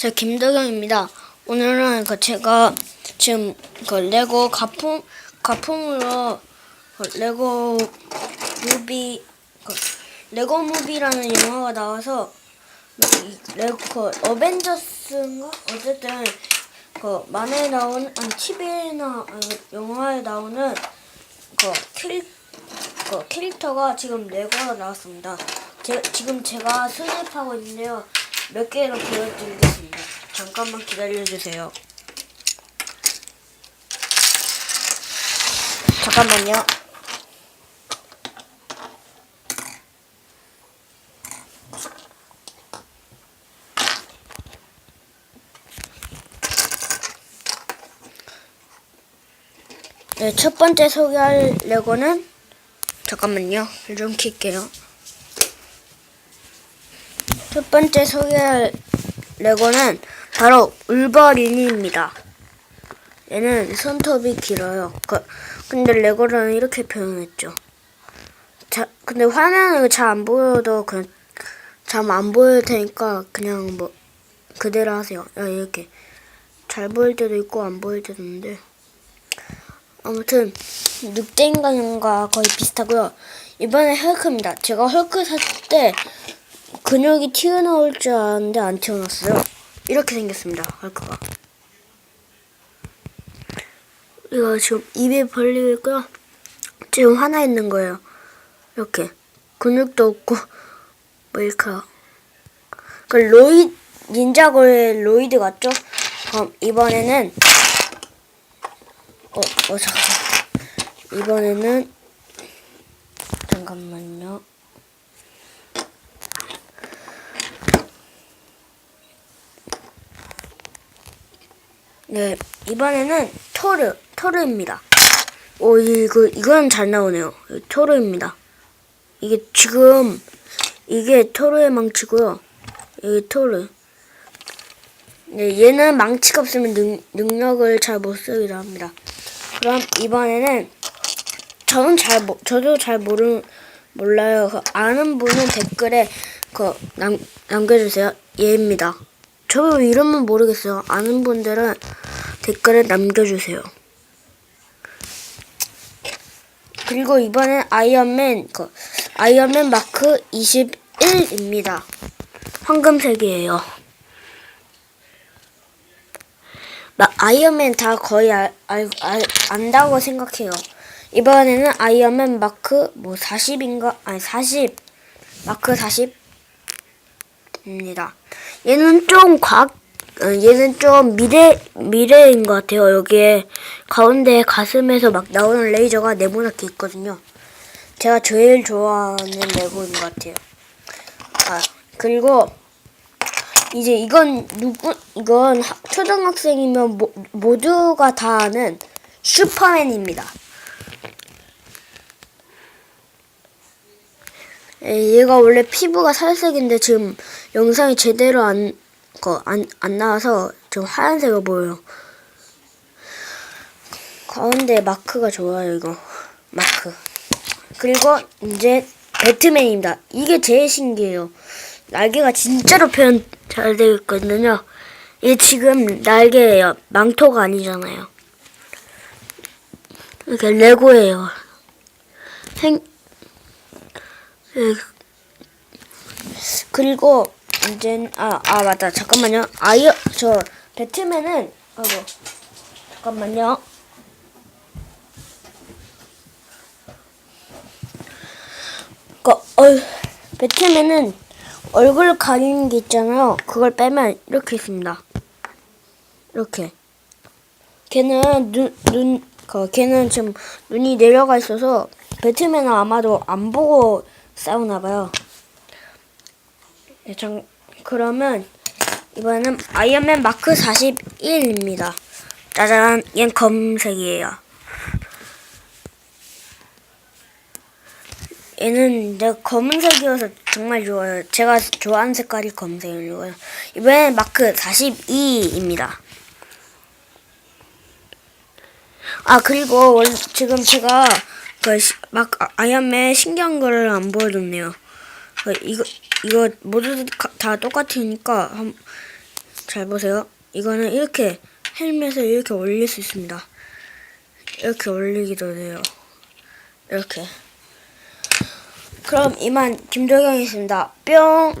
저 김덕영입니다. 오늘은 그 제가 지금 그 레고 가품 가품으로 그 레고 무비 그 레고 무비라는 영화가 나와서 이 레고 그 어벤져스인가 어쨌든 그 만화에 나오는 아니 TV나 영화에 나오는 그 캐릭 그 캐릭터가 지금 레고로 나왔습니다. 제, 지금 제가 수집하고 있는데요. 몇 개를 보여드리겠습니다. 잠깐만 기다려주세요. 잠깐만요. 네, 첫 번째 소개할 레고는 잠깐만요. 좀 킬게요. 첫 번째 소개할 레고는 바로 울버린입니다. 얘는 손톱이 길어요. 그, 근데 레고는 이렇게 표현했죠. 자, 근데 화면은 잘 안 보여도 그냥 잘 안 보일 테니까 그냥 뭐 그대로 하세요. 야, 이렇게 잘 보일 때도 있고 안 보일 때도 있는데 아무튼 늑대 인간과 거의 비슷하고요. 이번에 헐크입니다. 제가 헐크 샀을 때 근육이 튀어나올 줄 알았는데 안 튀어나왔어요. 이렇게 생겼습니다. 헐크가. 이거 지금 입이 벌리고 있고요. 지금 화나 있는 거예요. 이렇게 근육도 없고 뭐 이렇게 그 로이 닌자고의 로이드 같죠? 그럼 이번에는 어, 어 잠깐 이번에는 잠깐만요. 네, 이번에는 토르, 토르입니다. 오, 이거, 이건 잘 나오네요. 이 토르입니다. 이게 지금, 이게 토르의 망치고요. 이게 토르. 네, 얘는 망치가 없으면 능, 능력을 잘 못 쓰기도 합니다. 그럼 이번에는, 저는 잘, 모, 저도 잘 모르, 몰라요. 그 아는 분은 댓글에 그 남, 남겨주세요. 얘입니다. 저도 이름은 모르겠어요. 아는 분들은 댓글에 남겨주세요. 그리고 이번엔 아이언맨 그 아이언맨 마크 21입니다. 황금색이에요. 막 아이언맨 다 거의 알, 알, 알, 안다고 생각해요. 이번에는 아이언맨 마크 뭐 40인가 아니 40 마크 40입니다. 얘는 좀 과학 어, 얘는 좀 미래 미래인 것 같아요. 여기에 가운데 가슴에서 막 나오는 레이저가 네모나게 있거든요. 제가 제일 좋아하는 레고인 것 같아요. 아 그리고 이제 이건 누구 이건 하- 초등학생이면 모, 모두가 다 아는 슈퍼맨입니다. 얘가 원래 피부가 살색인데 지금 영상이 제대로 안, 거, 안, 안 나와서 좀 하얀색으로 보여요. 가운데 마크가 좋아요, 이거. 마크. 그리고 이제 배트맨입니다. 이게 제일 신기해요. 날개가 진짜로 표현 잘 되어 있거든요. 이게 지금 날개예요. 망토가 아니잖아요. 이렇게 레고예요. 생, 예, 그리고 이제 아, 아 맞다. 잠깐만요. 아이어 저 배트맨은 아이고 잠깐만요. 그, 어, 배트맨은 얼굴 가리는 게 있잖아요. 그걸 빼면 이렇게 있습니다. 이렇게. 걔는 눈, 눈, 그, 걔는 지금 눈이 내려가 있어서 배트맨은 아마도 안 보고 싸우나 봐요. 네, 전, 그러면 이번에는 아이언맨 마크 41입니다. 짜잔, 얜 검색이에요. 얘는 내가 검은색이어서 정말 좋아요. 제가 좋아하는 색깔이 검은색이고요. 이번엔 마크 42입니다. 아 그리고 원, 지금 제가 그 막 아이언맨 신기한 거를 안 보여줬네요. 그 이거 이거 모두 가- 다 똑같으니까 한, 잘 보세요. 이거는 이렇게 헬멧을 이렇게 올릴 수 있습니다. 이렇게 올리기도 돼요. 이렇게. 그럼 이만 김도경이었습니다. 뿅.